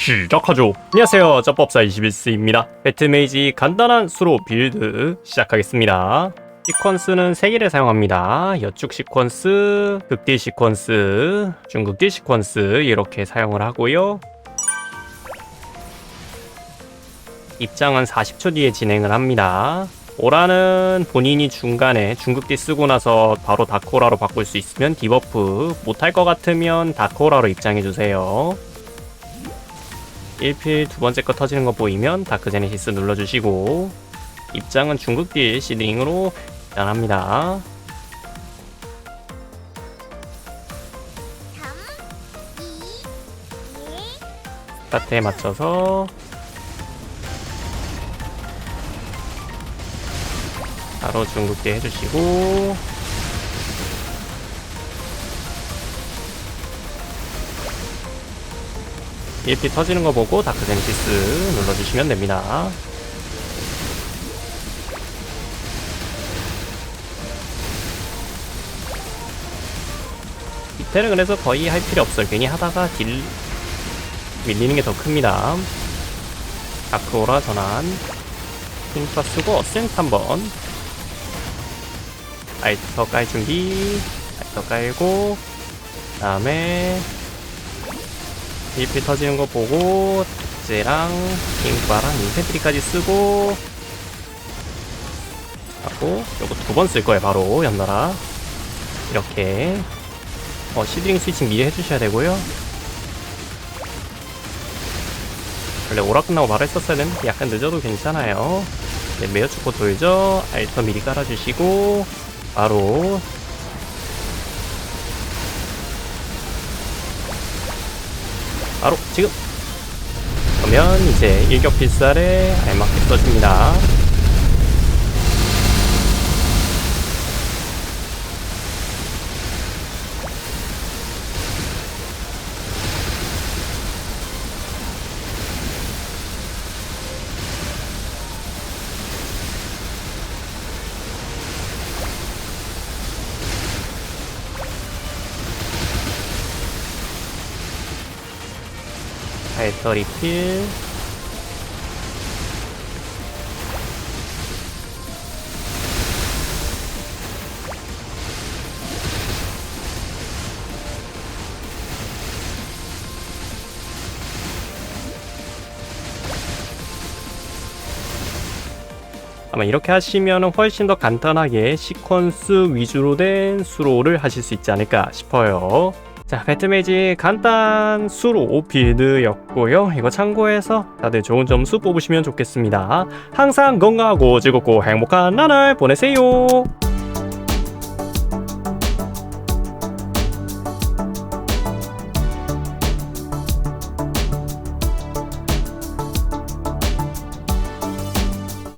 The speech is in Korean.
시작하죠. 안녕하세요. 저법사 21스입니다. 배트메이지 간단한 수로 빌드 시작하겠습니다. 시퀀스는 3개를 사용합니다. 여축 시퀀스, 극딜 시퀀스, 중극딜 시퀀스 이렇게 사용을 하고요. 입장은 40초 뒤에 진행을 합니다. 오라는 본인이 중간에 중극딜 쓰고 나서 바로 다크오라로 바꿀 수 있으면 디버프, 못할 것 같으면 다크오라로 입장해주세요. 1필 두 번째 거 터지는 거 보이면 다크 제네시스 눌러주시고 입장은 중극딜 시드링으로 입장합니다. 3, 2, 1. 스타트에 맞춰서 바로 중국대 해주시고 ELP 터지는 거 보고 다크 제네시스 눌러주시면 됩니다. 밑에는 그래서 거의 할 필요 없어요. 괜히 하다가 딜 밀리는 게 더 큽니다. 아크오라 전환. 힘파 쓰고 어센트 한번. 알터 깔 준비. 알터 깔고. 다음에. 딜필 터지는 거 보고. 탁재랑 킹바랑 인펜트리까지 쓰고. 하고. 요거 두 번 쓸 거예요, 바로. 연나라. 이렇게. 어, 시드링 스위칭 미리 해주셔야 되고요. 원래 오라 끝나고 바로 했었어야 되는데 약간 늦어도 괜찮아요. 네, 메어 축구 돌죠. 알터 미리 깔아주시고 바로 바로 지금 그러면 이제 일격 필살에 알맞게 써줍니다. 알터 리필 아마 이렇게 하시면 훨씬 더 간단하게 시퀀스 위주로 된 수로를 하실 수 있지 않을까 싶어요. 자, 배트메이지 간단 수로 빌드였고요. 이거 참고해서 다들 좋은 점수 뽑으시면 좋겠습니다. 항상 건강하고 즐겁고 행복한 나날 보내세요.